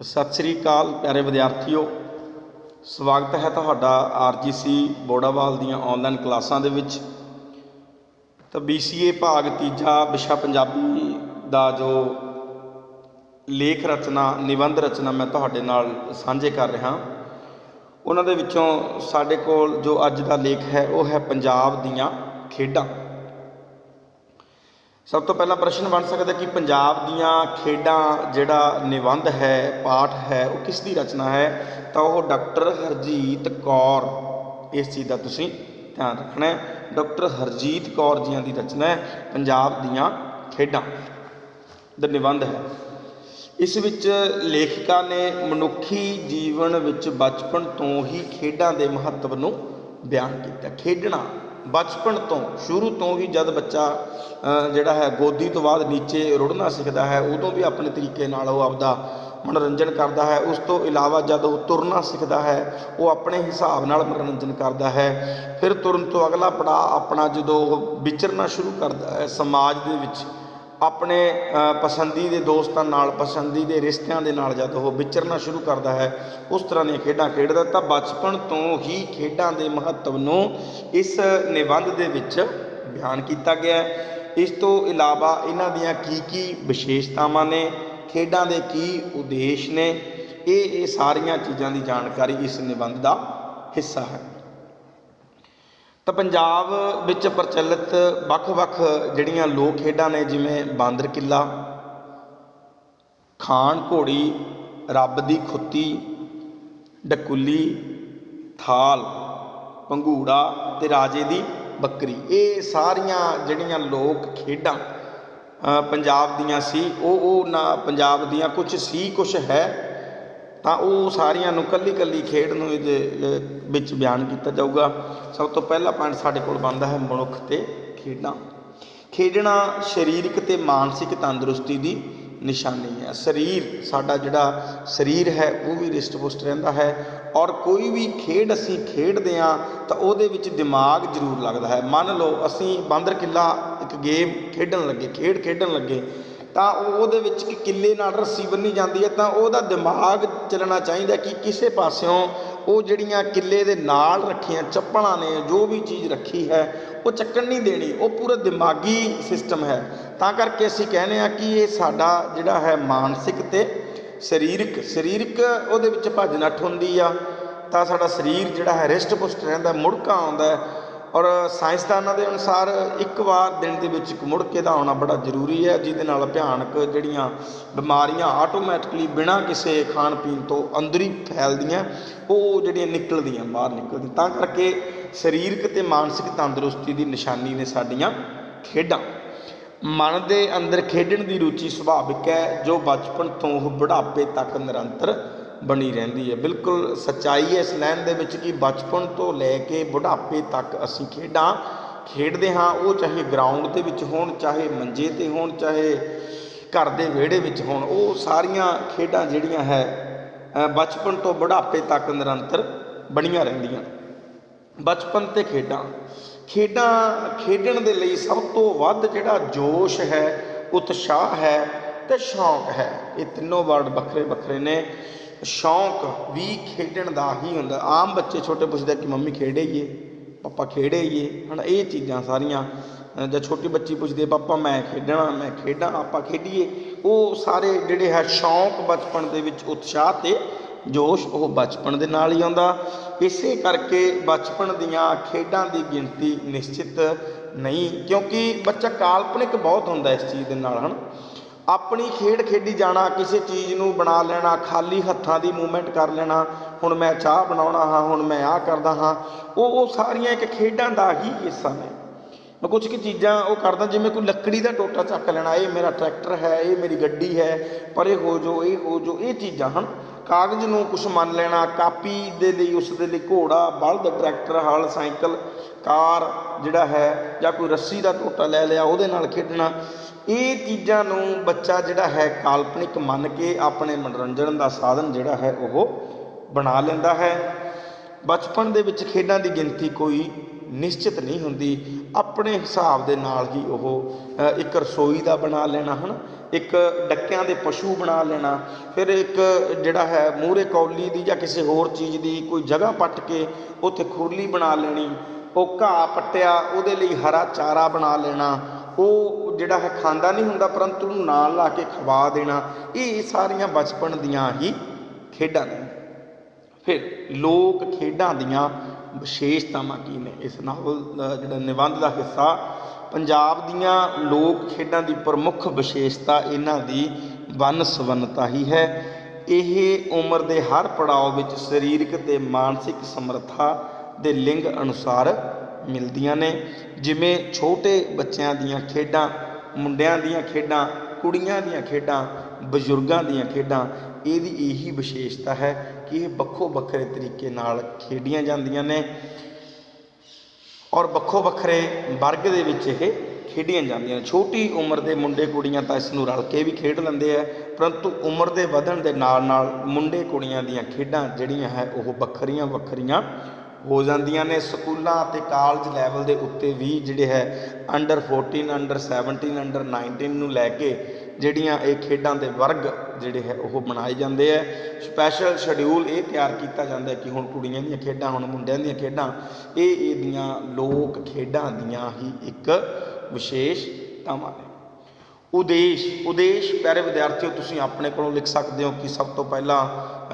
ਸਤਿ ਸ੍ਰੀ ਅਕਾਲ ਪਿਆਰੇ ਵਿਦਿਆਰਥੀਓ। ਸਵਾਗਤ ਹੈ ਤੁਹਾਡਾ ਆਰਜੀਸੀ ਬੋੜਾਵਾਲ ਦੀਆਂ ਆਨਲਾਈਨ ਕਲਾਸਾਂ ਦੇ ਵਿੱਚ। ਤਾਂ BCA ਭਾਗ ਤੀਜਾ ਵਿਸ਼ਾ ਪੰਜਾਬੀ ਦਾ ਜੋ ਲੇਖ ਰਚਨਾ, ਨਿਬੰਧ ਰਚਨਾ ਮੈਂ ਤੁਹਾਡੇ ਨਾਲ ਸਾਂਝੇ ਕਰ ਰਿਹਾ। ਉਹਨਾਂ ਦੇ ਵਿੱਚੋਂ ਸਾਡੇ ਕੋਲ ਜੋ ਅੱਜ ਦਾ ਲੇਖ ਹੈ, ਉਹ ਹੈ ਪੰਜਾਬ ਦੀਆਂ ਖੇਡਾਂ। ਸਭ ਤੋਂ ਪਹਿਲਾ ਪ੍ਰਸ਼ਨ ਬਣ ਸਕਦਾ ਕਿ ਪੰਜਾਬ ਦੀਆਂ ਖੇਡਾਂ ਜਿਹੜਾ ਨਿਬੰਧ ਹੈ, ਪਾਠ ਹੈ, ਉਹ ਕਿਸ ਦੀ ਰਚਨਾ ਹੈ? ਤਾਂ ਉਹ ਡਾਕਟਰ ਹਰਜੀਤ ਕੌਰ। ਇਸ ਚੀਜ਼ ਦਾ ਤੁਸੀਂ ਧਿਆਨ ਰੱਖਣਾ ਹੈ। ਡਾਕਟਰ ਹਰਜੀਤ ਕੌਰ ਜੀਆਂ ਦੀ ਰਚਨਾ ਹੈ, ਪੰਜਾਬ ਦੀਆਂ ਖੇਡਾਂ ਦਾ ਨਿਬੰਧ ਹੈ। ਇਸ ਵਿੱਚ ਲੇਖਿਕਾ ਨੇ ਮਨੁੱਖੀ ਜੀਵਨ ਵਿੱਚ ਬਚਪਨ ਤੋਂ ਹੀ ਖੇਡਾਂ ਦੇ ਮਹੱਤਵ ਨੂੰ ਬਿਆਨ ਕੀਤਾ। ਖੇਡਣਾ ਬਚਪਨ ਤੋਂ, ਸ਼ੁਰੂ ਤੋਂ ਹੀ ਜਦ ਬੱਚਾ ਜਿਹੜਾ ਹੈ, ਗੋਦੀ ਤੋਂ ਬਾਅਦ ਨੀਚੇ ਰੁੜਨਾ ਸਿੱਖਦਾ ਹੈ, ਉਦੋਂ ਵੀ ਆਪਣੇ ਤਰੀਕੇ ਨਾਲ ਉਹ ਆਪਦਾ ਮਨੋਰੰਜਨ ਕਰਦਾ ਹੈ। ਉਸ ਤੋਂ ਇਲਾਵਾ ਜਦ ਉਹ ਤੁਰਨਾ ਸਿੱਖਦਾ ਹੈ, ਉਹ ਆਪਣੇ ਹਿਸਾਬ ਨਾਲ ਮਨੋਰੰਜਨ ਕਰਦਾ ਹੈ। ਫਿਰ ਤੁਰਨ ਤੋਂ ਅਗਲਾ ਪੜਾਅ ਆਪਣਾ ਜਦੋਂ ਉਹ ਵਿਚਰਨਾ ਸ਼ੁਰੂ ਕਰਦਾ ਹੈ, ਸਮਾਜ ਦੇ ਵਿੱਚ ਆਪਣੇ ਪਸੰਦੀ ਦੇ ਦੋਸਤਾਂ ਨਾਲ, ਪਸੰਦੀ ਦੇ ਰਿਸ਼ਤਿਆਂ ਦੇ ਨਾਲ ਜਦ ਉਹ ਵਿਚਰਨਾ ਸ਼ੁਰੂ ਕਰਦਾ ਹੈ, ਉਸ ਤਰ੍ਹਾਂ ਦੀਆਂ ਖੇਡਾਂ ਖੇਡਦਾ ਤਾਂ ਬਚਪਨ ਤੋਂ ਹੀ ਖੇਡਾਂ ਦੇ ਮਹੱਤਵ ਨੂੰ ਇਸ ਨਿਬੰਧ ਦੇ ਵਿੱਚ ਬਿਆਨ ਕੀਤਾ ਗਿਆ ਹੈ। ਇਸ ਤੋਂ ਇਲਾਵਾ ਇਹਨਾਂ ਦੀਆਂ ਕੀ ਕੀ ਵਿਸ਼ੇਸ਼ਤਾਵਾਂ ਨੇ, ਖੇਡਾਂ ਦੇ ਕੀ ਉਦੇਸ਼ ਨੇ, ਇਹ ਇਹ ਸਾਰੀਆਂ ਚੀਜ਼ਾਂ ਦੀ ਜਾਣਕਾਰੀ ਇਸ ਨਿਬੰਧ ਦਾ ਹਿੱਸਾ ਹੈ। ਤਾਂ ਪੰਜਾਬ ਵਿੱਚ ਪ੍ਰਚਲਿਤ ਵੱਖ-ਵੱਖ ਜਿਹੜੀਆਂ ਲੋਕ ਖੇਡਾਂ ਨੇ ਜਿਵੇਂ ਬਾਂਦਰ ਕਿੱਲਾ ਖਾਨ ਘੋੜੀ, ਰੱਬ ਦੀ ਖੁੱਤੀ, ਡਕੁੱਲੀ, ਥਾਲ, ਪੰਘੂੜਾ ਤੇ ਰਾਜੇ ਦੀ ਬੱਕਰੀ। ਇਹ ਸਾਰੀਆਂ ਜਿਹੜੀਆਂ ਲੋਕ ਖੇਡਾਂ ਪੰਜਾਬ ਦੀਆਂ ਸੀ, ਉਹ ਉਹ ਨਾ ਪੰਜਾਬ ਦੀਆਂ ਕੁਝ ਸੀ ਕੁਝ ਹੈ। ਤਾਂ ਉਹ ਸਾਰੀਆਂ ਨੂੰ ਕੱਲੀ ਕੱਲੀ ਖੇਡ ਨੂੰ ਇਹਦੇ ਵਿੱਚ ਬਿਆਨ ਕੀਤਾ ਜਾਊਗਾ। ਸਭ ਤੋਂ ਪਹਿਲਾ ਪੁਆਇੰਟ ਸਾਡੇ ਕੋਲ ਬਣਦਾ ਹੈ ਮਨੁੱਖ ਤੇ ਖੇਡਾਂ। ਖੇਡਣਾ ਸਰੀਰਕ ਤੇ ਮਾਨਸਿਕ ਤੰਦਰੁਸਤੀ ਦੀ ਨਿਸ਼ਾਨੀ ਹੈ। ਸਰੀਰ, ਸਾਡਾ ਜਿਹੜਾ ਸਰੀਰ ਹੈ, ਉਹ ਵੀ ਰਿਸ਼ਟ ਪੁਸ਼ਟ ਰਹਿੰਦਾ ਹੈ ਔਰ ਕੋਈ ਵੀ ਖੇਡ ਅਸੀਂ ਖੇਡਦੇ ਹਾਂ, ਤਾਂ ਉਹਦੇ ਵਿੱਚ ਦਿਮਾਗ ਜ਼ਰੂਰ ਲੱਗਦਾ ਹੈ। ਮੰਨ ਲਓ, ਅਸੀਂ ਬਾਂਦਰ ਕਿੱਲਾ ਇੱਕ ਗੇਮ ਖੇਡਣ ਲੱਗੇ, ਖੇਡ ਖੇਡਣ ਲੱਗੇ ਤਾਂ ਉਹਦੇ ਵਿੱਚ ਕਿ ਕਿੱਲੇ ਨਾਲ ਰੱਸੀ ਬੰਨੀ ਜਾਂਦੀ ਹੈ, ਤਾਂ ਉਹਦਾ ਦਿਮਾਗ ਚੱਲਣਾ ਚਾਹੀਦਾ ਕਿ ਕਿਸੇ ਪਾਸਿਓਂ ਉਹ ਜਿਹੜੀਆਂ ਕਿੱਲੇ ਦੇ ਨਾਲ ਰੱਖੀਆਂ ਚੱਪਲਾਂ ਨੇ, ਜੋ ਵੀ ਚੀਜ਼ ਰੱਖੀ ਹੈ, ਉਹ ਚੱਕਣ ਨਹੀਂ ਦੇਣੀ, ਉਹ ਪੂਰਾ ਦਿਮਾਗੀ ਸਿਸਟਮ ਹੈ। ਤਾਂ ਕਰਕੇ ਅਸੀਂ ਕਹਿੰਦੇ ਆ ਕਿ ਇਹ ਸਾਡਾ ਜਿਹੜਾ ਹੈ ਮਾਨਸਿਕ ਤੇ ਸਰੀਰਕ ਸਰੀਰਕ ਉਹਦੇ ਵਿੱਚ ਭੱਜ ਨੱਠ ਹੁੰਦੀ ਆ। ਤਾਂ ਸਾਡਾ ਸਰੀਰ ਜਿਹੜਾ ਹੈ ਰਿਸ਼ਟ ਪੁਸ਼ਟ ਰਹਿੰਦਾ ਮੁੜਕਾ ਆਉਂਦਾ ਔਰ ਸਾਇੰਸਦਾਨਾਂ ਦੇ ਅਨੁਸਾਰ ਇੱਕ ਵਾਰ ਦਿਨ ਦੇ ਵਿੱਚ ਇੱਕ ਮੁੜਕੇ ਦਾ ਆਉਣਾ ਬੜਾ ਜ਼ਰੂਰੀ ਹੈ, ਜਿਹਦੇ ਨਾਲ ਭਿਆਨਕ ਜਿਹੜੀਆਂ ਬਿਮਾਰੀਆਂ ਆਟੋਮੈਟਿਕਲੀ ਬਿਨਾਂ ਕਿਸੇ ਖਾਣ ਪੀਣ ਤੋਂ ਅੰਦਰ ਹੀ ਫੈਲਦੀਆਂ, ਉਹ ਜਿਹੜੀਆਂ ਨਿਕਲਦੀਆਂ, ਬਾਹਰ ਨਿਕਲਦੀਆਂ। ਤਾਂ ਕਰਕੇ ਸਰੀਰਕ ਤੇ ਮਾਨਸਿਕ ਤੰਦਰੁਸਤੀ ਦੀ ਨਿਸ਼ਾਨੀ ਨੇ ਸਾਡੀਆਂ ਖੇਡਾਂ। ਮਨ ਦੇ ਅੰਦਰ ਖੇਡਣ ਦੀ ਰੁਚੀ ਸੁਭਾਵਿਕ ਹੈ, ਜੋ ਬਚਪਨ ਤੋਂ ਉਹ ਬੁਢਾਪੇ ਤੱਕ ਨਿਰੰਤਰ ਬਣੀ ਰਹਿੰਦੀ ਹੈ। ਬਿਲਕੁਲ ਸੱਚਾਈ ਹੈ ਇਸ ਲਾਈਨ ਦੇ ਵਿੱਚ ਕਿ ਬਚਪਨ ਤੋਂ ਲੈ ਕੇ ਬੁਢਾਪੇ ਤੱਕ ਅਸੀਂ ਖੇਡਾਂ ਖੇਡਦੇ ਹਾਂ। ਉਹ ਚਾਹੇ ਗਰਾਊਂਡ ਦੇ ਵਿੱਚ ਹੋਣ, ਚਾਹੇ ਮੰਜੇ ਤੇ ਹੋਣ, ਚਾਹੇ ਘਰ ਦੇ ਵਿਹੜੇ ਵਿੱਚ ਹੋਣ, ਉਹ ਸਾਰੀਆਂ ਖੇਡਾਂ ਜਿਹੜੀਆਂ ਹੈ ਬਚਪਨ ਤੋਂ ਬੁਢਾਪੇ ਤੱਕ ਨਿਰੰਤਰ ਬਣੀਆਂ ਰਹਿੰਦੀਆਂ। ਬਚਪਨ ਤੇ ਖੇਡਾਂ। ਖੇਡਾਂ, ਖੇਡਣ ਦੇ ਲਈ ਸਭ ਤੋਂ ਵੱਧ ਜਿਹੜਾ ਜੋਸ਼ ਹੈ, ਉਤਸ਼ਾਹ ਹੈ ਤੇ ਸ਼ੌਂਕ ਹੈ। ਇਹ ਤਿੰਨੋਂ ਵਰਡ ਵੱਖਰੇ ਵੱਖਰੇ ਨੇ। ਸ਼ੌਂਕ ਵੀ ਖੇਡਣ ਦਾ ਹੀ ਹੁੰਦਾ। ਆਮ ਬੱਚੇ ਛੋਟੇ ਪੁੱਛਦੇ ਕਿ ਮੰਮੀ ਖੇਡੇਈਏ ਪਾਪਾ ਖੇਡੇਈਏ ਹਨਾ, ਇਹ ਚੀਜ਼ਾਂ ਸਾਰੀਆਂ। ਜਾਂ ਛੋਟੀ ਬੱਚੀ ਪੁੱਛਦੇ ਪਾਪਾ, ਮੈਂ ਖੇਡਣਾ, ਮੈਂ ਖੇਡਾਂ, ਆਪਾਂ ਖੇਡੀਏ? ਉਹ ਸਾਰੇ ਜਿਹੜੇ ਹੈ ਸ਼ੌਂਕ ਬਚਪਨ ਦੇ ਵਿੱਚ ਉਤਸ਼ਾਹ ਤੇ ਜੋਸ਼ ਉਹ ਬਚਪਨ ਦੇ ਨਾਲ ਹੀ ਆਉਂਦਾ। ਇਸੇ ਕਰਕੇ ਬਚਪਨ ਦੀਆਂ ਖੇਡਾਂ ਦੀ ਗਿਣਤੀ ਨਿਸ਼ਚਿਤ ਨਹੀਂ, ਕਿਉਂਕਿ ਬੱਚਾ ਕਾਲਪਨਿਕ ਬਹੁਤ ਹੁੰਦਾ ਇਸ ਚੀਜ਼ ਦੇ ਨਾਲ, ਹਨ। ਆਪਣੀ ਖੇਡ ਖੇਡੀ ਜਾਣਾ, ਕਿਸੇ ਚੀਜ਼ ਨੂੰ ਬਣਾ ਲੈਣਾ, ਖਾਲੀ ਹੱਥਾਂ ਦੀ ਮੂਵਮੈਂਟ ਕਰ ਲੈਣਾ, ਹੁਣ ਮੈਂ ਚਾਹ ਬਣਾਉਣਾ ਹਾਂ, ਹੁਣ ਮੈਂ ਆਹ ਕਰਦਾ ਹਾਂ, ਉਹ ਉਹ ਸਾਰੀਆਂ ਇੱਕ ਖੇਡਾਂ ਦਾ ਹੀ ਹਿੱਸਾ ਨੇ। ਮੈਂ ਕੁਝ ਕੁ ਚੀਜ਼ਾਂ ਉਹ ਕਰਦਾ, ਜਿਵੇਂ ਕੋਈ ਲੱਕੜੀ ਦਾ ਟੋਟਾ ਚੱਕ ਲੈਣਾ, ਇਹ ਮੇਰਾ ਟਰੈਕਟਰ ਹੈ, ਇਹ ਮੇਰੀ ਗੱਡੀ ਹੈ, ਪਰ ਇਹ ਹੋ ਜੋ, ਇਹ ਹੋ ਜੋ, ਇਹ ਚੀਜ਼ਾਂ ਹਨ। ਕਾਗਜ਼ ਨੂੰ ਕੁਝ ਮੰਨ ਲੈਣਾ, ਕਾਪੀ ਦੇ ਲਈ, ਉਸ ਦੇ ਲਈ ਘੋੜਾ, ਬਲਦ, ਟਰੈਕਟਰ, ਹਲ, ਸਾਈਕਲ, ਕਾਰ ਜਿਹੜਾ ਹੈ, ਜਾਂ ਕੋਈ ਰੱਸੀ ਦਾ ਟੋਟਾ ਲੈ ਲਿਆ, ਉਹਦੇ ਨਾਲ ਖੇਡਣਾ। ਇਹ ਚੀਜ਼ਾਂ ਨੂੰ ਬੱਚਾ ਜਿਹੜਾ ਹੈ, ਕਾਲਪਨਿਕ ਮੰਨ ਕੇ ਆਪਣੇ ਮਨੋਰੰਜਨ ਦਾ ਸਾਧਨ ਜਿਹੜਾ ਹੈ, ਉਹ ਬਣਾ ਲੈਂਦਾ ਹੈ। ਬਚਪਨ ਦੇ ਵਿੱਚ ਖੇਡਾਂ ਦੀ ਗਿਣਤੀ ਕੋਈ ਨਿਸ਼ਚਿਤ ਨਹੀਂ ਹੁੰਦੀ, ਆਪਣੇ ਹਿਸਾਬ ਦੇ ਨਾਲ ਹੀ ਉਹ ਇੱਕ ਰਸੋਈ ਦਾ ਬਣਾ ਲੈਣਾ, ਹਨ? ਇੱਕ ਡੱਕਿਆਂ ਦੇ ਪਸ਼ੂ ਬਣਾ ਲੈਣਾ, ਫਿਰ ਇੱਕ ਜਿਹੜਾ ਹੈ ਮੂਹਰੇ ਕੌਲੀ ਦੀ ਜਾਂ ਕਿਸੇ ਹੋਰ ਚੀਜ਼ ਦੀ ਕੋਈ ਜਗ੍ਹਾ ਪੱਟ ਕੇ ਉੱਥੇ ਖੁਰਲੀ ਬਣਾ ਲੈਣੀ, ਉਹ ਘਾਹ ਪੱਟਿਆ, ਉਹਦੇ ਲਈ ਹਰਾ ਚਾਰਾ ਬਣਾ ਲੈਣਾ, ਉਹ ਜਿਹੜਾ ਹੈ ਖਾਂਦਾ ਨਹੀਂ ਹੁੰਦਾ, ਪਰੰਤੂ ਨੂੰ ਨਾਲ ਲਾ ਕੇ ਖਵਾ ਦੇਣਾ, ਇਹ ਸਾਰੀਆਂ ਬਚਪਨ ਦੀਆਂ ਹੀ ਖੇਡਾਂ ਨੇ। ਫਿਰ ਲੋਕ ਖੇਡਾਂ ਦੀਆਂ ਵਿਸ਼ੇਸ਼ਤਾਵਾਂ ਕੀ ਨੇ? ਇਸ ਨਾਵਲ ਦਾ ਜਿਹੜਾ ਨਿਬੰਧ ਦਾ ਹਿੱਸਾ, ਪੰਜਾਬ ਦੀਆਂ ਲੋਕ ਖੇਡਾਂ ਦੀ ਪ੍ਰਮੁੱਖ ਵਿਸ਼ੇਸ਼ਤਾ ਇਹਨਾਂ ਦੀ ਵੰਨ ਸਵੰਨਤਾ ਹੀ ਹੈ। ਇਹ ਉਮਰ ਦੇ ਹਰ ਪੜਾਅ ਵਿੱਚ ਸਰੀਰਕ ਤੇ ਮਾਨਸਿਕ ਸਮਰੱਥਾ ਦੇ ਲਿੰਗ ਅਨੁਸਾਰ ਮਿਲਦੀਆਂ ਨੇ। ਜਿਵੇਂ ਛੋਟੇ ਬੱਚਿਆਂ ਦੀਆਂ ਖੇਡਾਂ, ਮੁੰਡਿਆਂ ਦੀਆਂ ਖੇਡਾਂ, ਕੁੜੀਆਂ ਦੀਆਂ ਖੇਡਾਂ, ਬਜ਼ੁਰਗਾਂ ਦੀਆਂ ਖੇਡਾਂ, ਇਹਦੀ ਇਹੀ ਵਿਸ਼ੇਸ਼ਤਾ ਹੈ। ਕਿ ਵੱਖੋ ਵੱਖਰੇ ਤਰੀਕੇ ਨਾਲ ਖੇਡੀਆਂ ਜਾਂਦੀਆਂ ਨੇ ਔਰ ਵੱਖੋ ਵੱਖਰੇ ਵਰਗ ਦੇ ਵਿੱਚ ਇਹ ਖੇਡੀਆਂ ਜਾਂਦੀਆਂ ਨੇ। ਛੋਟੀ ਉਮਰ ਦੇ ਮੁੰਡੇ ਕੁੜੀਆਂ ਤਾਂ ਇਸ ਨੂੰ ਰਲ ਕੇ ਵੀ ਖੇਡ ਲੈਂਦੇ ਆ, ਪਰੰਤੂ ਉਮਰ ਦੇ ਵਧਣ ਦੇ ਨਾਲ ਨਾਲ ਮੁੰਡੇ ਕੁੜੀਆਂ ਦੀਆਂ ਖੇਡਾਂ ਜਿਹੜੀਆਂ ਹੈ ਉਹ ਵੱਖਰੀਆਂ ਵੱਖਰੀਆਂ ਹੋ ਜਾਂਦੀਆਂ ਨੇ। ਸਕੂਲਾਂ ਅਤੇ ਕਾਲਜ ਲੈਵਲ ਦੇ ਉੱਤੇ ਵੀ ਜਿਹੜੇ ਹੈ ਅੰਡਰ 14 ਅੰਡਰ 17 ਅੰਡਰ 19 ਨੂੰ ਲੈ ਕੇ ਜਿਹੜੀਆਂ ਇਹ ਖੇਡਾਂ ਦੇ ਵਰਗ ਜਿਹੜੇ ਹੈ ਉਹ ਬਣਾਏ ਜਾਂਦੇ ਆ। ਸਪੈਸ਼ਲ ਸ਼ਡਿਊਲ ਇਹ ਤਿਆਰ ਕੀਤਾ ਜਾਂਦਾ ਕਿ ਹੁਣ ਕੁੜੀਆਂ ਦੀਆਂ ਖੇਡਾਂ ਹੁਣ ਮੁੰਡਿਆਂ ਦੀਆਂ ਖੇਡਾਂ ਇਹ ਇਹਦੀਆਂ ਲੋਕ ਖੇਡਾਂ ਦੀਆਂ ਹੀ ਇੱਕ ਵਿਸ਼ੇਸ਼ਤਾਵਾਂ ਨੇ। ਉਦੇਸ਼ ਉਦੇਸ਼ ਪਿਆਰੇ ਵਿਦਿਆਰਥੀਓ ਤੁਸੀਂ ਆਪਣੇ ਕੋਲੋਂ ਲਿਖ ਸਕਦੇ ਹੋ ਕਿ ਸਭ ਤੋਂ ਪਹਿਲਾਂ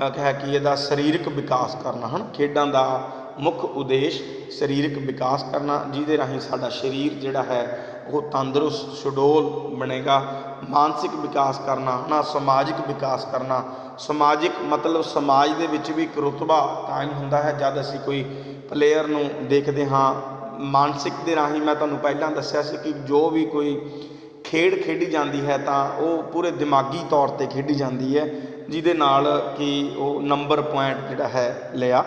ਅਹ, ਕਿ ਇਹਦਾ ਸਰੀਰਕ ਵਿਕਾਸ ਕਰਨਾ ਹਨ? ਖੇਡਾਂ ਦਾ ਮੁੱਖ ਉਦੇਸ਼ ਸਰੀਰਕ ਵਿਕਾਸ ਕਰਨਾ ਜਿਹਦੇ ਰਾਹੀਂ ਸਾਡਾ ਸਰੀਰ ਜਿਹੜਾ ਹੈ ਉਹ ਤੰਦਰੁਸਤ, ਸ਼ਡੋਲ ਬਣੇਗਾ। ਮਾਨਸਿਕ ਵਿਕਾਸ ਕਰਨਾ, ਨਾ ਸਮਾਜਿਕ ਵਿਕਾਸ ਕਰਨਾ। ਸਮਾਜਿਕ ਮਤਲਬ ਸਮਾਜ ਦੇ ਵਿੱਚ ਵੀ ਇੱਕ ਰੁਤਬਾ ਕਾਇਮ ਹੁੰਦਾ ਹੈ। ਜਦ ਅਸੀਂ ਕੋਈ ਪਲੇਅਰ ਨੂੰ ਦੇਖਦੇ ਹਾਂ, ਮਾਨਸਿਕ ਦੇ ਰਾਹੀਂ ਮੈਂ ਤੁਹਾਨੂੰ ਪਹਿਲਾਂ ਦੱਸਿਆ ਸੀ ਕਿ ਜੋ ਵੀ ਕੋਈ ਖੇਡ ਖੇਡੀ ਜਾਂਦੀ ਹੈ ਤਾਂ ਉਹ ਪੂਰੇ ਦਿਮਾਗੀ ਤੌਰ ਤੇ ਖੇਡੀ ਜਾਂਦੀ ਹੈ, ਜਿਹਦੇ ਨਾਲ ਕਿ ਉਹ ਨੰਬਰ ਪੁਆਇੰਟ ਜਿਹੜਾ ਹੈ, ਲਿਆ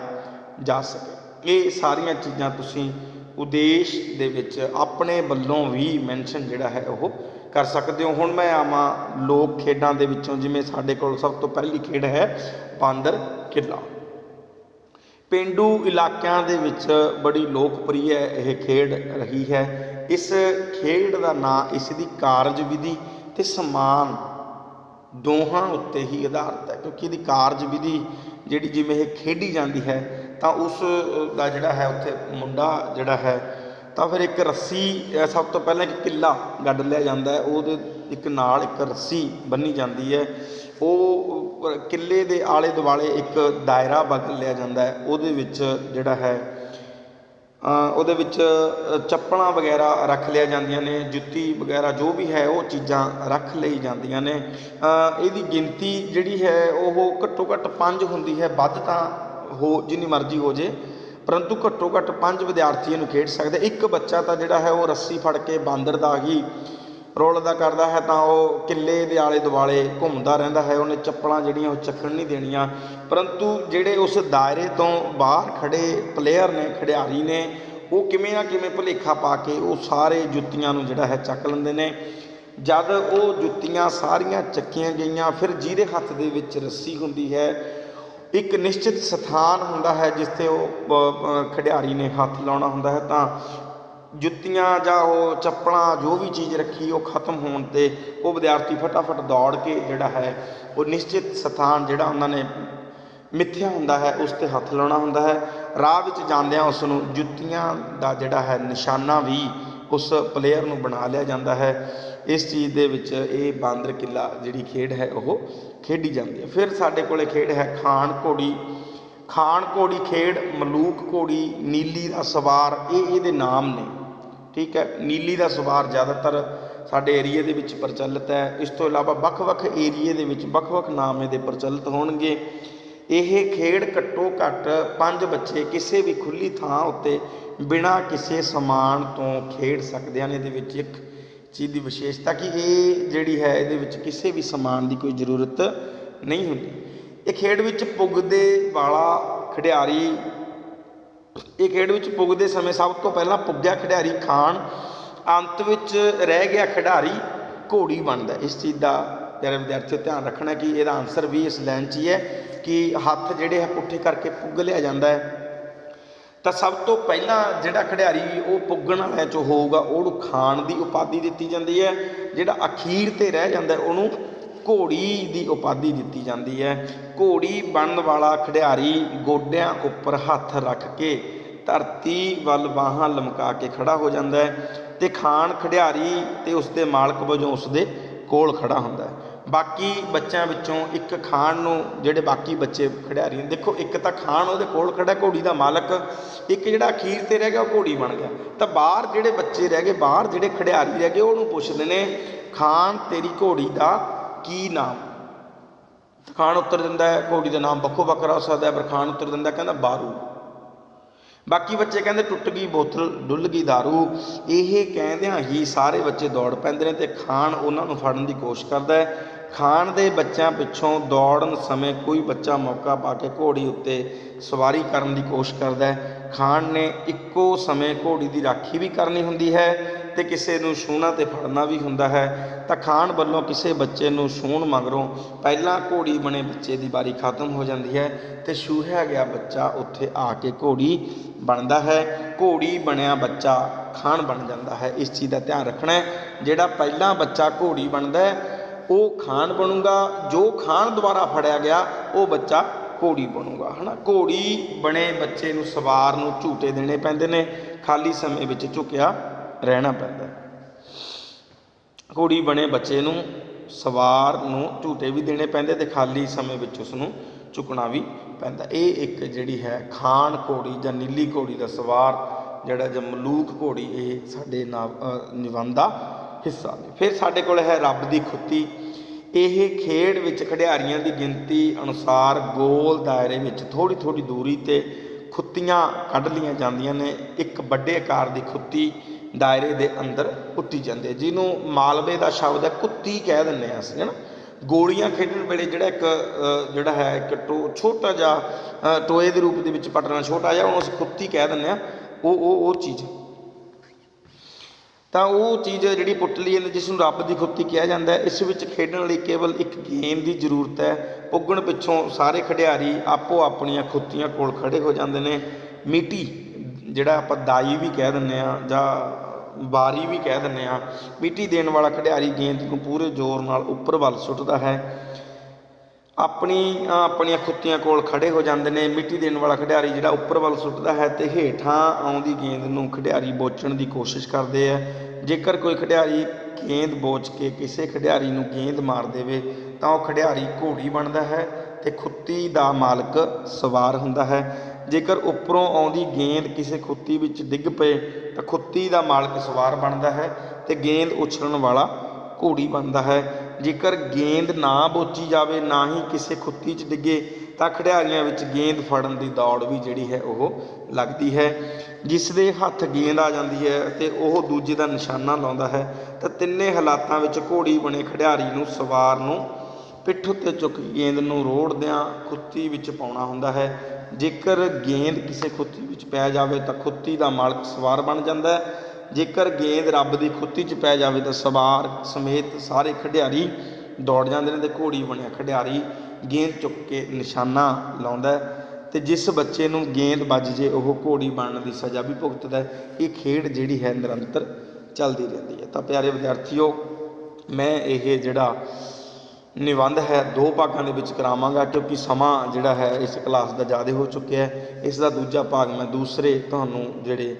ਜਾ ਸਕੇ। ਇਹ ਸਾਰੀਆਂ ਚੀਜ਼ਾਂ ਤੁਸੀਂ ਉਦੇਸ਼ ਦੇ ਵਿੱਚ ਆਪਣੇ ਵੱਲੋਂ ਵੀ ਮੈਂਸ਼ਨ ਜਿਹੜਾ ਹੈ ਉਹ ਕਰ ਸਕਦੇ ਹੋ। ਹੁਣ ਮੈਂ ਆਵਾਂ ਲੋਕ ਖੇਡਾਂ ਦੇ ਵਿੱਚੋਂ, ਜਿਵੇਂ ਸਾਡੇ ਕੋਲ ਸਭ ਤੋਂ ਪਹਿਲੀ ਖੇਡ ਹੈ ਬਾਂਦਰ ਕਿੱਲਾ। ਪਿੰਡੂ ਇਲਾਕਿਆਂ ਦੇ ਵਿੱਚ ਬੜੀ ਲੋਕਪ੍ਰਿਯ ਇਹ ਖੇਡ ਰਹੀ ਹੈ। ਇਸ ਖੇਡ ਦਾ ਨਾਂ, ਇਸ ਦੀ ਕਾਰਜ ਵਿਧੀ ਤੇ ਸਮਾਨ ਦੋਹਾਂ ਉੱਤੇ ਹੀ ਆਧਾਰਿਤ ਹੈ, ਕਿਉਂਕਿ ਇਹਦੀ ਕਾਰਜ ਵਿਧੀ ਜਿਹੜੀ ਜਿਵੇਂ ਇਹ ਖੇਡੀ ਜਾਂਦੀ ਹੈ ਤਾਂ ਉਸ ਦਾ ਜਿਹੜਾ ਹੈ ਉੱਥੇ ਮੁੰਡਾ ਜਿਹੜਾ ਹੈ, ਤਾਂ ਫਿਰ ਇੱਕ ਰੱਸੀ ਸਭ ਤੋਂ ਪਹਿਲਾਂ ਇੱਕ ਕਿੱਲਾ ਗੱਡ ਲਿਆ ਜਾਂਦਾ ਉਹਦੇ ਇੱਕ ਨਾਲ ਇੱਕ ਰੱਸੀ ਬੰਨੀ ਜਾਂਦੀ ਹੈ। ਉਹ ਕਿੱਲੇ ਦੇ ਆਲੇ ਦੁਆਲੇ ਇੱਕ ਦਾਇਰਾ ਬਦਲ ਲਿਆ ਜਾਂਦਾ ਹੈ, ਉਹਦੇ ਵਿੱਚ ਜਿਹੜਾ ਹੈ ਉਹਦੇ ਵਿੱਚ ਚੱਪਲਾਂ ਵਗੈਰਾ ਰੱਖ ਲਿਆ ਜਾਂਦੀਆਂ ਨੇ, ਜੁੱਤੀ ਵਗੈਰਾ ਜੋ ਵੀ ਹੈ ਉਹ ਚੀਜ਼ਾਂ ਰੱਖ ਲਈ ਜਾਂਦੀਆਂ ਨੇ। ਇਹਦੀ ਗਿਣਤੀ ਜਿਹੜੀ ਹੈ ਉਹ ਘੱਟੋ ਘੱਟ 5 ਹੁੰਦੀ ਹੈ, ਵੱਧ ਤਾਂ ਹੋ, ਜਿੰਨੀ ਮਰਜ਼ੀ ਹੋ ਜੇ, ਪਰੰਤੂ ਘੱਟੋ ਘੱਟ ਪੰਜ ਵਿਦਿਆਰਥੀ ਇਹਨੂੰ ਖੇਡ ਸਕਦੇ। ਇੱਕ ਬੱਚਾ ਤਾਂ ਜਿਹੜਾ ਹੈ ਉਹ ਰੱਸੀ ਫੜ ਕੇ ਬਾਂਦਰ ਦਾ ਹੀ ਰੋਲਦਾ ਕਰਦਾ ਹੈ, ਤਾਂ ਉਹ ਕਿੱਲੇ ਦੇ ਆਲੇ ਦੁਆਲੇ ਘੁੰਮਦਾ ਰਹਿੰਦਾ ਹੈ। ਉਹਨੇ ਚੱਪਲਾਂ ਜਿਹੜੀਆਂ ਉਹ ਚੱਕਣ ਨਹੀਂ ਦੇਣੀਆਂ। ਪਰੰਤੂ ਜਿਹੜੇ ਉਸ ਦਾਇਰੇ ਤੋਂ ਬਾਹਰ ਖੜੇ ਪਲੇਅਰ ਨੇ, ਖਿਡਾਰੀ ਨੇ, ਉਹ ਕਿਵੇਂ ਨਾ ਕਿਵੇਂ ਭੁਲੇਖਾ ਪਾ ਕੇ ਉਹ ਸਾਰੇ ਜੁੱਤੀਆਂ ਨੂੰ ਜਿਹੜਾ ਹੈ ਚੱਕ ਲੈਂਦੇ ਨੇ। ਜਦ ਉਹ ਜੁੱਤੀਆਂ ਸਾਰੀਆਂ ਚੱਕੀਆਂ ਗਈਆਂ, ਫਿਰ ਜਿਹਦੇ ਹੱਥ ਦੇ ਵਿੱਚ ਰੱਸੀ ਹੁੰਦੀ ਹੈ ਇੱਕ ਨਿਸ਼ਚਿਤ ਸਥਾਨ ਹੁੰਦਾ ਹੈ ਜਿੱਥੇ ਉਹ ਖਿਡਾਰੀ ਨੇ ਹੱਥ ਲਾਉਣਾ ਹੁੰਦਾ ਹੈ। ਤਾਂ ਜੁੱਤੀਆਂ ਜਾਂ ਉਹ ਚੱਪਲਾਂ, ਜੋ ਵੀ ਚੀਜ਼ ਰੱਖੀ, ਉਹ ਖਤਮ ਹੋਣ ਤੇ ਉਹ ਵਿਦਿਆਰਥੀ ਫਟਾਫਟ ਦੌੜ ਕੇ ਜਿਹੜਾ ਹੈ, ਉਹ ਨਿਸ਼ਚਿਤ ਸਥਾਨ ਜਿਹੜਾ ਉਹਨਾਂ ਨੇ ਮਿੱਥਿਆ ਹੁੰਦਾ ਹੈ, ਉਸ ਤੇ ਹੱਥ ਲਾਉਣਾ ਹੁੰਦਾ ਹੈ। ਰਾਹ ਵਿੱਚ ਜਾਂਦਿਆਂ ਉਸ ਨੂੰ ਜੁੱਤੀਆਂ ਦਾ ਜਿਹੜਾ ਹੈ ਨਿਸ਼ਾਨਾ ਵੀ ਉਸ ਪਲੇਅਰ ਨੂੰ ਬਣਾ ਲਿਆ ਜਾਂਦਾ ਹੈ। ਇਸ ਚੀਜ਼ ਦੇ ਵਿੱਚ ਇਹ ਬਾਂਦਰ ਕਿੱਲਾ ਜਿਹੜੀ ਖੇਡ ਹੈ ਉਹ ਖੇਡੀ ਜਾਂਦੀ ਹੈ। ਫਿਰ ਸਾਡੇ ਕੋਲੇ ਖੇਡ ਹੈ ਖਾਨ ਘੋੜੀ। ਖਾਨ ਘੋੜੀ ਖੇਡ ਮਲੂਕ ਘੋੜੀ, ਨੀਲੀ ਦਾ ਸਵਾਰ, ਇਹ ਇਹਦੇ ਨਾਮ ਨੇ। ਠੀਕ ਹੈ, ਨੀਲੀ ਦਾ ਸਵਾਰ ਜ਼ਿਆਦਾਤਰ ਸਾਡੇ ਏਰੀਏ ਦੇ ਵਿੱਚ ਪ੍ਰਚਲਿਤ ਹੈ। ਇਸ ਤੋਂ ਇਲਾਵਾ ਵੱਖ-ਵੱਖ ਏਰੀਏ ਦੇ ਵਿੱਚ ਵੱਖ-ਵੱਖ ਨਾਮ ਇਹਦੇ ਪ੍ਰਚਲਿਤ ਹੋਣਗੇ। ਇਹ ਖੇਡ ਘੱਟੋ ਘੱਟ ਪੰਜ ਬੱਚੇ ਕਿਸੇ ਵੀ ਖੁੱਲੀ ਥਾਂ ਉੱਤੇ ਬਿਨਾਂ ਕਿਸੇ ਸਮਾਨ ਤੋਂ ਖੇਡ ਸਕਦੇ ਹਨ। ਇਹਦੇ ਵਿੱਚ ਇੱਕ ਚੀਜ਼ ਦੀ ਵਿਸ਼ੇਸ਼ਤਾ ਕਿ ਇਹ ਜਿਹੜੀ ਹੈ ਇਹਦੇ ਵਿੱਚ ਕਿਸੇ ਵੀ ਸਮਾਨ ਦੀ ਕੋਈ ਜ਼ਰੂਰਤ ਨਹੀਂ ਹੁੰਦੀ। ਇਹ ਖੇਡ ਵਿੱਚ ਪੁੱਗਦੇ ਵਾਲਾ ਖਿਡਾਰੀ, ਇਹ ਖੇਡ ਵਿੱਚ ਪੁੱਗਦੇ ਸਮੇਂ ਸਭ ਤੋਂ ਪਹਿਲਾਂ ਪੁੱਗਿਆ ਖਿਡਾਰੀ ਖਾਨ ਅੰਤ ਵਿੱਚ ਰਹਿ ਗਿਆ ਖਿਡਾਰੀ ਘੋੜੀ ਬਣਦਾ। ਇਸ ਚੀਜ਼ ਦਾ ਪਿਆਰੇ ਵਿਦਿਆਰਥੀਓ ਧਿਆਨ ਰੱਖਣਾ ਕਿ ਇਹਦਾ ਆਨਸਰ ਵੀ ਇਸ ਲਾਈਨ 'ਚ ਹੀ ਹੈ ਕਿ ਹੱਥ ਜਿਹੜੇ ਹੈ ਪੁੱਠੇ ਕਰਕੇ ਪੁੱਗ ਲਿਆ ਜਾਂਦਾ ਹੈ। ਤਾਂ ਸਭ ਤੋਂ ਪਹਿਲਾਂ ਜਿਹੜਾ ਖਿਡਾਰੀ ਉਹ ਪੁੱਗਣ ਵਾਲਿਆਂ ਚੋਂ ਹੋਊਗਾ, ਉਹਨੂੰ ਖਾਣ ਦੀ ਉਪਾਧੀ ਦਿੱਤੀ ਜਾਂਦੀ ਹੈ। ਜਿਹੜਾ ਅਖੀਰ ਤੇ ਰਹਿ ਜਾਂਦਾ, ਉਹਨੂੰ ਘੋੜੀ ਦੀ ਉਪਾਧੀ ਦਿੱਤੀ ਜਾਂਦੀ ਹੈ। ਘੋੜੀ ਬਣਨ ਵਾਲਾ ਖਿਡਾਰੀ ਗੋਡਿਆਂ ਉੱਪਰ ਹੱਥ ਰੱਖ ਕੇ ਧਰਤੀ ਵੱਲ ਬਾਹਾਂ ਲਮਕਾ ਕੇ ਖੜਾ ਹੋ ਜਾਂਦਾ ਹੈ ਤੇ ਖਾਨ ਖਿਡਾਰੀ ਤੇ ਉਸ ਦੇ ਮਾਲਕ ਵਜੋਂ ਉਸ ਦੇ ਕੋਲ ਖੜਾ ਹੁੰਦਾ ਹੈ। ਬਾਕੀ ਬੱਚਿਆਂ ਵਿੱਚੋਂ ਇੱਕ ਖਾਨ ਨੂੰ ਜਿਹੜੇ ਬਾਕੀ ਬੱਚੇ ਖਿਡਾਰੀ ਨੇ, ਦੇਖੋ ਇੱਕ ਤਾਂ ਖਾਨ ਉਹਦੇ ਕੋਲ ਖੜਾ ਘੋੜੀ ਦਾ ਮਾਲਕ, ਇੱਕ ਜਿਹੜਾ ਅਖੀਰ ਤੇ ਰਹਿ ਗਿਆ ਉਹ ਘੋੜੀ ਬਣ ਗਿਆ। ਤਾਂ ਬਾਹਰ ਜਿਹੜੇ ਬੱਚੇ ਰਹਿ ਗਏ, ਬਾਹਰ ਜਿਹੜੇ ਖਿਡਾਰੀ ਰਹਿ ਗਏ, ਉਹਨੂੰ ਪੁੱਛਦੇ ਨੇ, ਖਾਨ ਤੇਰੀ ਘੋੜੀ ਦਾ ਕੀ ਨਾਮ? ਤਾਂ ਖਾਨ ਉੱਤਰ ਦਿੰਦਾ ਹੈ, ਘੋੜੀ ਦਾ ਨਾਮ ਵੱਖੋ ਵੱਖਰਾ ਹੋ ਸਕਦਾ ਹੈ, ਪਰ ਖਾਨ ਉੱਤਰ ਦਿੰਦਾ ਕਹਿੰਦਾ ਬਾਰੂ। ਬਾਕੀ ਬੱਚੇ ਕਹਿੰਦੇ ਟੁੱਟ ਗਈ ਬੋਤਲ, ਡੁੱਲ ਗਈ दारू ਇਹ ਕਹਿੰਦਿਆਂ ਹੀ ਸਾਰੇ ਬੱਚੇ ਦੌੜ ਪੈਂਦੇ ਨੇ ਤੇ ਖਾਨ ਉਹਨਾਂ ਨੂੰ ਫੜਨ ਦੀ ਕੋਸ਼ਿਸ਼ ਕਰਦਾ ਹੈ। ਖਾਣ ਦੇ ਬੱਚਿਆਂ ਪਿੱਛੋਂ ਦੌੜਨ ਸਮੇਂ ਕੋਈ ਬੱਚਾ ਮੌਕਾ ਪਾ ਕੇ ਘੋੜੀ ਉੱਤੇ ਸਵਾਰੀ ਕਰਨ ਦੀ ਕੋਸ਼ਿਸ਼ ਕਰਦਾ ਹੈ। ਖਾਨ ਨੇ ਇੱਕੋ ਸਮੇਂ ਘੋੜੀ ਦੀ ਰਾਖੀ ਵੀ ਕਰਨੀ ਹੁੰਦੀ ਹੈ ਤੇ ਕਿਸੇ ਨੂੰ ਛੂਹਣਾ ਤੇ ਫੜਨਾ ਵੀ ਹੁੰਦਾ ਹੈ। ਤਾਂ ਖਾਣ ਵੱਲੋਂ ਕਿਸੇ ਬੱਚੇ ਨੂੰ ਛੂਹਣ ਮਗਰੋਂ ਪਹਿਲਾਂ ਘੋੜੀ ਬਣੇ ਬੱਚੇ ਦੀ ਵਾਰੀ ਖਤਮ ਹੋ ਜਾਂਦੀ ਹੈ ਤੇ ਛੂਹਿਆ ਗਿਆ ਬੱਚਾ ਉੱਥੇ ਆ ਕੇ ਘੋੜੀ ਬਣਦਾ ਹੈ। ਘੋੜੀ ਬਣਿਆ ਬੱਚਾ ਖਾਣ ਬਣ ਜਾਂਦਾ ਹੈ। ਇਸ ਚੀਜ਼ ਦਾ ਧਿਆਨ ਰੱਖਣਾ ਹੈ। ਜਿਹੜਾ ਪਹਿਲਾਂ ਬੱਚਾ ਘੋੜੀ ਬਣਦਾ ਹੈ ਉਹ ਖਾਨ ਬਣੂਗਾ ਜੋ ਖਾਨ ਦੁਆਰਾ ਫੜਿਆ ਗਿਆ ਉਹ ਬੱਚਾ ਘੋੜੀ ਬਣੂਗਾ ਹਨਾ? ਘੋੜੀ ਬਣੇ ਬੱਚੇ ਨੂੰ ਸਵਾਰ ਨੂੰ ਝੂਟੇ ਦੇਣੇ ਪੈਂਦੇ ਨੇ ਖਾਲੀ ਸਮੇਂ ਵਿੱਚ ਝੁਕਿਆ ਰਹਿਣਾ ਪੈਂਦਾ ਘੋੜੀ ਬਣੇ ਬੱਚੇ ਨੂੰ ਸਵਾਰ ਨੂੰ ਝੂਟੇ ਵੀ ਦੇਣੇ ਪੈਂਦੇ ਤੇ ਖਾਲੀ ਸਮੇਂ ਵਿੱਚ ਉਸ ਨੂੰ ਚੁੱਕਣਾ ਵੀ ਪੈਂਦਾ। ਇਹ ਇੱਕ ਜਿਹੜੀ ਹੈ ਖਾਨ ਘੋੜੀ ਜਾਂ ਨੀਲੀ ਘੋੜੀ ਦਾ ਸਵਾਰ ਜਿਹੜਾ ਜਾਂ ਮਲੂਕ ਘੋੜੀ ਇਹ ਸਾਡੇ ਨਾ ਅ, ਹਿੱਸਾ ਨੇ। ਫਿਰ ਸਾਡੇ ਕੋਲ ਹੈ ਰੱਬ ਦੀ ਖੁੱਤੀ। ਇਹ ਖੇਡ ਵਿੱਚ ਖਿਡਾਰੀਆਂ ਦੀ ਗਿਣਤੀ ਅਨੁਸਾਰ ਗੋਲ ਦਾਇਰੇ ਵਿੱਚ ਥੋੜੀ ਥੋੜੀ ਦੂਰੀ ਤੇ ਖੁੱਤੀਆਂ ਕੱਢ ਲਈਆਂ ਜਾਂਦੀਆਂ ਨੇ। ਇੱਕ ਵੱਡੇ ਆਕਾਰ ਦੀ ਖੁੱਤੀ ਦਾਇਰੇ ਦੇ ਅੰਦਰ ਪੁੱਟੀ ਜਾਂਦੀ ਹੈ। ਜਿਹਨੂੰ ਮਾਲਵੇ ਦਾ ਸ਼ਬਦ ਹੈ, ਕੁੱਤੀ ਕਹਿ ਦਿੰਦੇ ਆ ਅਸੀਂ ਹਨਾ ਗੋਲੀਆਂ ਖੇਡਣ ਵੇਲੇ ਜਿਹੜਾ ਇੱਕ ਜਿਹੜਾ ਹੈ, ਇੱਕ ਟੋ, ਛੋਟਾ ਜਿਹਾ ਟੋਏ ਦੇ ਰੂਪ ਦੇ ਵਿੱਚ ਪਟਣਾ ਛੋਟਾ ਜਿਹਾ, ਉਹਨੂੰ ਅਸੀਂ ਕੁੱਤੀ ਕਹਿ ਦਿੰਦੇ ਆ ਉਹ ਉਹ ਉਹ ਚੀਜ਼ ਤਾਂ ਉਹ ਚੀਜ਼ ਜਿਹੜੀ ਪੁੱਟਲੀ ਹੈ ਜਿਸ ਨੂੰ ਰੱਬ ਦੀ ਖੁੱਤੀ ਕਿਹਾ ਜਾਂਦਾ ਹੈ, ਇਸ ਵਿੱਚ ਖੇਡਣ ਲਈ ਕੇਵਲ ਇੱਕ ਗੇਂਦ ਦੀ ਜ਼ਰੂਰਤ ਹੈ। ਪੁੱਗਣ ਪਿੱਛੋਂ ਸਾਰੇ ਖਿਡਾਰੀ ਆਪੋ ਆਪਣੀਆਂ ਖੁੱਤੀਆਂ ਕੋਲ ਖੜੇ ਹੋ ਜਾਂਦੇ ਨੇ। ਮਿੱਟੀ, ਜਿਹੜਾ ਆਪਾਂ ਦਾਈ ਵੀ ਕਹਿ ਦਿੰਦੇ ਆ ਜਾਂ ਵਾਰੀ ਵੀ ਕਹਿ ਦਿੰਦੇ ਆ ਮਿੱਟੀ ਦੇਣ ਵਾਲਾ ਖਿਡਾਰੀ ਗੇਂਦ ਨੂੰ ਪੂਰੇ ਜ਼ੋਰ ਨਾਲ ਉੱਪਰ ਵੱਲ ਸੁੱਟਦਾ ਹੈ। ਆਪਣੀ ਆਪਣੀਆਂ ਖੁੱਤੀਆਂ ਕੋਲ ਖੜੇ ਹੋ ਜਾਂਦੇ ਨੇ, ਮਿੱਟੀ ਦੇਣ ਵਾਲਾ ਖਿਡਾਰੀ ਜਿਹੜਾ ਉੱਪਰ ਵੱਲ ਸੁੱਟਦਾ ਹੈ ਤੇ ਹੇਠਾਂ ਆਉਂਦੀ ਗੇਂਦ ਨੂੰ ਖਿਡਾਰੀ ਬੋਚਣ ਦੀ ਕੋਸ਼ਿਸ਼ ਕਰਦੇ ਆ। ਜੇਕਰ ਕੋਈ ਖਿਡਾਰੀ ਗੇਂਦ ਬੋਚ ਕੇ ਕਿਸੇ ਖਿਡਾਰੀ ਨੂੰ ਗੇਂਦ ਮਾਰ ਦੇਵੇ, ਤਾਂ ਉਹ ਖਿਡਾਰੀ ਘੋੜੀ ਬਣਦਾ ਹੈ ਤੇ ਖੁੱਤੀ ਦਾ ਮਾਲਕ ਸਵਾਰ ਹੁੰਦਾ ਹੈ। ਜੇਕਰ ਉੱਪਰੋਂ ਆਉਂਦੀ ਗੇਂਦ ਕਿਸੇ ਖੁੱਤੀ ਵਿੱਚ ਡਿੱਗ ਪਏ, ਤਾਂ ਖੁੱਤੀ ਦਾ ਮਾਲਕ ਸਵਾਰ ਬਣਦਾ ਹੈ ਤੇ ਗੇਂਦ ਉਛਲਣ ਵਾਲਾ ਘੋੜੀ ਬਣਦਾ ਹੈ। ਜੇਕਰ ਗੇਂਦ ਨਾ ਬੋਚੀ ਜਾਵੇ, ਨਾ ਹੀ ਕਿਸੇ ਖੁੱਤੀ 'ਚ ਡਿੱਗੇ, ਤਾਂ ਖਿਡਾਰੀਆਂ ਵਿੱਚ ਗੇਂਦ ਫੜਨ ਦੀ ਦੌੜ ਵੀ ਜਿਹੜੀ ਹੈ ਉਹ ਲੱਗਦੀ ਹੈ। ਜਿਸ ਦੇ ਹੱਥ ਗੇਂਦ ਆ ਜਾਂਦੀ ਹੈ ਤੇ ਉਹ ਦੂਜੇ ਦਾ ਨਿਸ਼ਾਨਾ ਲਾਉਂਦਾ ਹੈ, ਤਾਂ ਤਿੰਨੇ ਹਾਲਾਤਾਂ ਵਿੱਚ ਘੋੜੀ ਬਣੇ ਖਿਡਾਰੀ ਨੂੰ ਸਵਾਰ ਨੂੰ ਪਿੱਠ ਉੱਤੇ ਚੁੱਕ ਕੇ ਗੇਂਦ ਨੂੰ ਰੋੜਦਿਆਂ ਖੁੱਤੀ ਵਿੱਚ ਪਾਉਣਾ ਹੁੰਦਾ ਹੈ। ਜੇਕਰ ਗੇਂਦ ਕਿਸੇ ਖੁੱਤੀ ਵਿੱਚ ਪੈ ਜਾਵੇ, ਤਾਂ ਖੁੱਤੀ ਦਾ ਮਾਲਕ ਸਵਾਰ ਬਣ ਜਾਂਦਾ ਹੈ। ਜੇਕਰ ਗੇਂਦ ਰੱਬ ਦੀ ਖੁੱਤੀ 'ਚ ਪੈ ਜਾਵੇ ਤਾਂ ਸਵਾਰ ਸਮੇਤ ਸਾਰੇ ਖਿਡਾਰੀ ਦੌੜ ਜਾਂਦੇ ਨੇ ਤੇ ਘੋੜੀ ਬਣਿਆ ਖਿਡਾਰੀ ਗੇਂਦ ਚੁੱਕ ਕੇ ਨਿਸ਼ਾਨਾ ਲਾਉਂਦਾ ਹੈ ਤੇ ਜਿਸ ਬੱਚੇ ਨੂੰ ਗੇਂਦ ਵੱਜ ਜੇ ਉਹ ਘੋੜੀ ਬਣਨ ਦੀ ਸਜ਼ਾ ਵੀ ਭੁਗਤਦਾ ਹੈ। ਇਹ ਖੇਡ ਜਿਹੜੀ ਹੈ ਨਿਰੰਤਰ ਚੱਲਦੀ ਰਹਿੰਦੀ ਹੈ। ਤਾਂ ਪਿਆਰੇ ਵਿਦਿਆਰਥੀਓ, ਮੈਂ ਇਹ ਜਿਹੜਾ ਨਿਬੰਧ ਹੈ, ਦੋ ਭਾਗਾਂ ਦੇ ਵਿੱਚ ਕਰਾਵਾਂਗਾ ਕਿਉਂਕਿ ਸਮਾਂ ਜਿਹੜਾ ਹੈ ਇਸ ਕਲਾਸ ਦਾ ਜ਼ਿਆਦਾ ਹੋ ਚੁੱਕਿਆ ਹੈ। ਇਸ ਦਾ ਦੂਜਾ ਭਾਗ ਮੈਂ ਦੂਸਰੇ ਤੁਹਾਨੂੰ ਜਿਹੜੇ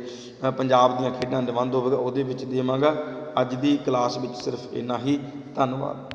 ਪੰਜਾਬ ਦੀਆਂ ਖੇਡਾਂ ਨਿਬੰਧ ਹੋਵੇਗਾ ਉਹਦੇ ਵਿੱਚ ਦੇਵਾਂਗਾ। ਅੱਜ ਦੀ ਕਲਾਸ ਵਿੱਚ ਸਿਰਫ ਇੰਨਾ ਹੀ। ਧੰਨਵਾਦ।